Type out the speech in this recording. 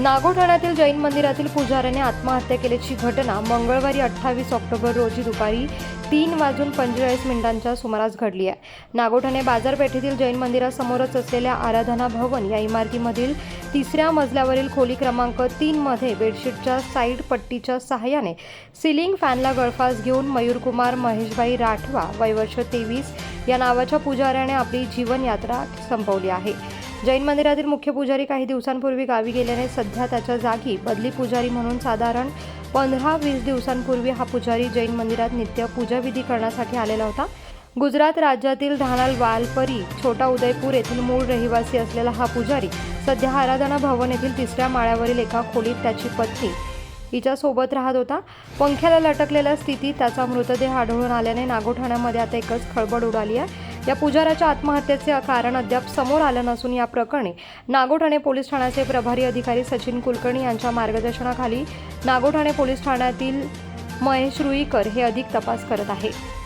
नागोठाण्यातील जैन मंदिरातील पुजाऱ्याने आत्महत्या केल्याची घटना मंगळवारी अठ्ठावीस ऑक्टोबर रोजी दुपारी तीन वाजून पंचेचाळीस मिनिटांच्या सुमारास घडली आहे. नागोठाणे बाजारपेठेतील जैन मंदिरासमोरच असलेल्या आराधना भवन या इमारतीमधील तिसऱ्या मजल्यावरील खोली क्रमांक तीनमध्ये बेडशीटच्या साईड पट्टीच्या सहाय्याने सिलिंग फॅनला गळफास घेऊन मयूरकुमार महेशभाई राठवा वयवर्ष तेवीस या नावाच्या पुजाऱ्याने आपली जीवनयात्रा संपवली आहे. जैन मंदिरातील मुख्य पुजारी काही दिवसांपूर्वी गावी गेल्याने सध्या त्याच्या जागी बदली पुजारी म्हणून साधारण पंधरा वीस दिवसांपूर्वी हा पुजारी जैन मंदिरात नित्य पूजाविधी करण्यासाठी आलेला होता. गुजरात राज्यातील धानाल वालपरी छोटा उदयपूर येथील मूळ रहिवासी असलेला हा पुजारी सध्या आराधना भवन येथील तिसऱ्या माळ्यावरील एका खोलीत त्याची पत्नी हिच्या सोबत राहत होता. पंख्याला लटकलेल्या स्थितीत त्याचा मृतदेह आढळून आल्याने नागोठाण्यामध्ये आता एकच खळबळ उडाली आहे. या पुजाऱ्याच्या आत्महत्येचे कारण अद्याप समोर आलं नसून या प्रकरणी नागोठाणे पोलीस ठाण्याचे प्रभारी अधिकारी सचिन कुलकर्णी यांच्या मार्गदर्शनाखाली नागोठाणे पोलीस ठाण्यातील महेश रुईकर हे अधिक तपास करत आहे.